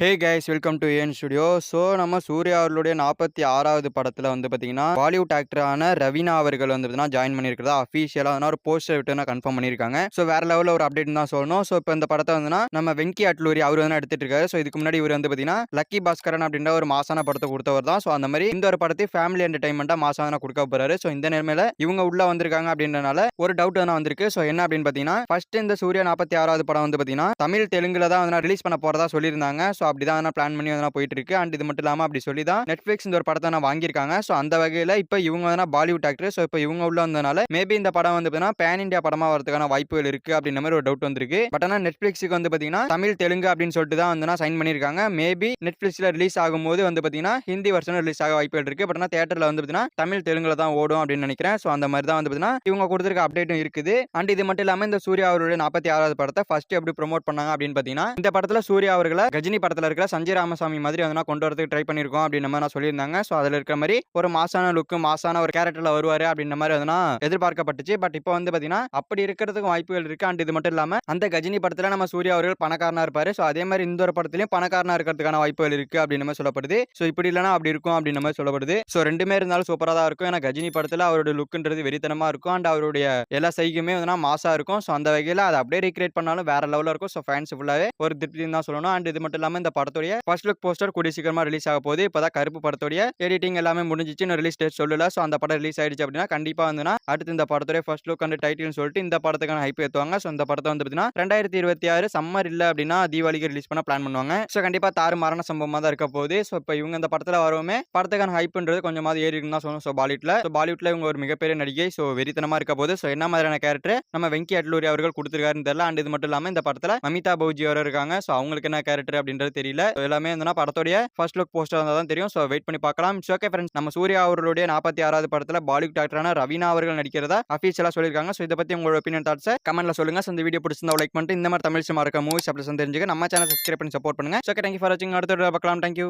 Hey guys welcome to an studio so நம்ம சூர்யா அவர்களுடைய நாற்பத்தி ஆறாவது படத்தில் வந்து பார்த்தீங்கன்னா பாலிவுட் ஆக்டரான ரவீனா அவர்கள் வந்து பார்த்தீங்கன்னா ஜாயின் பண்ணியிருக்கிறதா? அஃபீஷியலாக வந்து ஒரு போஸ்டர் விட்டு கன்ஃபார்ம் பண்ணியிருக்காங்க. ஸோ வேற லெவலில் ஒரு அப்டேட் தான் சொல்லணும். ஸோ இப்போ இந்த படத்தை வந்துன்னா நம்ம வெங்கி அட்லூரி அவர் வந்து எடுத்துட்டு இருக்காரு. ஸோ இதுக்கு முன்னாடி இவர் வந்து பார்த்தீங்கன்னா லக்கி பாஸ்கரன் அப்படின்ற ஒரு மாசான படத்தை கொடுத்தவர் தான். ஸோ அந்த மாதிரி இந்த ஒரு படத்தை ஃபேமிலி என்டர்டைன்மெண்ட்டாக மாசான கொடுக்க போறாரு. ஸோ இந்த நேரமையில இவங்க உள்ள வந்திருக்காங்க அப்படின்றனால ஒரு டவுட் தான் வந்திருக்கு. ஸோ என்ன அப்படின்னு பார்த்தீங்கன்னா ஃபர்ஸ்ட் இந்த சூர்யா நாற்பத்தி ஆறாவது படம் வந்து பார்த்தீங்கன்னா தமிழ் தெலுங்குல தான் வந்து ரிலீஸ் பண்ண போறதா சொல்லியிருந்தாங்க. ஸோ ஸோ அப்படி தான் பிளான் பண்ணி வந்து போயிட்டு இருக்கு அண்ட் இது மட்டும் இல்லாமல் அப்படி சொல்லி தான் நெட்ஃபிளிக்ஸ் இந்த ஒரு படத்தை நான் வாங்கியிருக்காங்க. ஸோ அந்த வகையில் இப்போ இவங்க வந்து பாலிவுட் ஆக்டர் ஸோ இப்போ இவங்க உள்ள வந்ததுனால மேபி இந்த படம் வந்து பார்த்தீங்கன்னா பேன் இந்தியா படமா வரதுக்கான வாய்ப்புகள் இருக்கு அப்படின்ற மாதிரி ஒரு டவுட் வந்திருக்கு. பட் ஆனால் நெட்ஃபிளிக்ஸுக்கு வந்து பார்த்தீங்கன்னா தமிழ் தெலுங்கு அப்படின்னு சொல்லிட்டு தான் வந்து சைன் பண்ணியிருக்காங்க. மேபி நெட்ஃபிளிக்ஸில் ரிலீஸ் ஆகும்போது வந்து பார்த்தீங்கன்னா ஹிந்தி வருஷனும் ரிலீஸ் ஆக வாய்ப்புகள் இருக்கு. பட் ஆனால் தேட்டரில் வந்து பார்த்தீங்கன்னா தமிழ் தெலுங்குல தான் ஓடும் அப்படின்னு நினைக்கிறேன். ஸோ அந்த மாதிரி தான் வந்து பார்த்தீங்கன்னா இவங்க கொடுத்துருக்க அப்டேட்டும் இருக்குது. அண்ட் இது மட்டும் இல்லாமல் இந்த சூர்யா அவருடைய நாற்பத்தி ஆறாவது படத்தை ஃபர்ஸ்ட் எப்படி ப்ரொமோட் பண்ணாங்க அப்படின்னு பார்த்தீங்கன்னா இந்த படத்தில் சூர்யா அவர்களை கஜினி படத்தில் இருக்கிற சஞ்சய் ராமசாமி மாதிரி வந்து கொண்டு வரதுக்கு ட்ரை பண்ணியிருக்கோம் அப்படின்ற மாதிரி நான் சொல்லியிருந்தாங்க. ஸோ அதில் இருக்கிற மாதிரி ஒரு மாசான லுக்கு மாசான ஒரு கேரக்டரில் வருவார் அப்படின்ற மாதிரி வந்து எதிர்பார்க்கப்பட்டுச்சு. பட் இப்போ வந்து பார்த்தீங்கன்னா அப்படி இருக்கிறதுக்கும் வாய்ப்புகள் இருக்கு. அண்ட் இது மட்டும் இல்லாமல் அந்த கஜினி படத்தில் நம்ம சூர்யா அவர்கள் பணக்காரனாக இருப்பார். ஸோ அதே மாதிரி இந்த ஒரு படத்துலையும் பணக்காரனாக இருக்கிறதுக்கான வாய்ப்புகள் இருக்கு அப்படின்னு மாதிரி சொல்லப்படுது. ஸோ இப்படி இல்லைனா அப்படி இருக்கும் அப்படின்ற மாதிரி சொல்லப்படுது. ஸோ ரெண்டுமே இருந்தாலும் சூப்பராக தான் இருக்கும். ஏன்னா கஜினி படத்தில் அவருடைய லுக்குன்றது வெறித்தனமா இருக்கும். அண்ட் அவருடைய எல்லா சைக்குமே வந்து மாசா இருக்கும். ஸோ அந்த வகையில் அதை அப்படியே ரீக்ரியேட் பண்ணாலும் வேற லெவலில் இருக்கும். ஸோ ஃபேன்ஸ் ஃபுல்லாகவே ஒரு திருப்தின்னு தான் சொல்லணும். அண்ட் இது மட்டும் இல்லாமல் இந்த படத்துடைய ஃபர்ஸ்ட் லுக் போஸ்டர் கூடிய சீக்கிரமா ரிலீஸ் ஆக போகுது. இப்போதான் கருப்பு படத்துடைய எடிட்டிங் எல்லாமே முடிஞ்சிச்சு இன்னும் ரிலீஸ் டேட் சொல்லல. ஸோ அந்த படம் ரிலீஸ் ஆயிடுச்சு அப்படின்னா கண்டிப்பாக வந்துன்னா அடுத்து இந்த படத்துடைய ஃபர்ஸ்ட் லுக் அண்ட் டைட்டில்னு சொல்லிட்டு இந்த படத்துக்கான ஹைப் ஏற்றுவாங்க ஸோ இந்த படத்தை வந்து பார்த்தீங்கன்னா ரெண்டாயிரத்தி இருபத்தி ஆறு சம்மர் இல்லை அப்படின்னா தீபாவளிக்கு ரிலீஸ் பண்ண பிளான் பண்ணுவாங்க. ஸோ கண்டிப்பாக தாறு மரண சம்பவமாக தான் இருக்க போகுது. ஸோ இப்போ இவங்க இந்த படத்தில் வரவுமே படத்துக்கான ஹைப்ன்றது கொஞ்சமாவது ஏறி இருக்குன்னு தான் சொல்லணும். ஸோ பாலிவுட்ல. ஸோ பாலிவுட்ல இவங்க ஒரு மிகப்பெரிய நடிகை. ஸோ வெறித்தனமா இருக்க போது ஸோ என்ன மாதிரியான கேரக்டர் நம்ம வெங்கி அட்லூரி அவர்கள் கொடுத்துருக்காருன்னு தெரியல அண்ட் இது மட்டும் இல்லாமல் இந்த படத்தில் அமிதா பௌஜி அவர் இருக்காங்க. ஸோ அவங்களுக்கு என்ன கேரக்டர் அப்படின்றது தெரியல. எல்லாமே வந்து படத்துடைய ஃபர்ஸ்ட் லுக் போஸ்டர் இருந்தால் தான் தெரியும். ஸோ வெயிட் பண்ணி பார்க்கலாம். ஓகே ஃப்ரெண்ட்ஸ் நம்ம சூர்யா அவர்களுடைய நாற்பத்தி ஆறாவது படத்தில் பாலிவுட் டாக்டரான ரவீனா அவர்கள் நடிக்கிறதா அஃபீஷியலாக சொல்லியிருக்காங்க. ஸோ இதை பற்றி உங்களோட ஒப்பீனியன் தாட்ஸை கமெண்ட்ல சொல்லுங்க. ஸோ இந்த வீடியோ பிடிச்சிருந்தா லைக் பண்ணிட்டு இந்த மாதிரி தமிழ் சினிமா இருக்க மூவிஸ் அப்படி தெரிஞ்சுக்க நம்ம சேனல் சப்ஸ்கிரைப் பண்ணி சப்போர்ட் பண்ணுங்க. ஓகே தேங்க்யூ ஃபார் வாட்சிங் அடுத்த பார்க்கலாம். தேங்க்யூ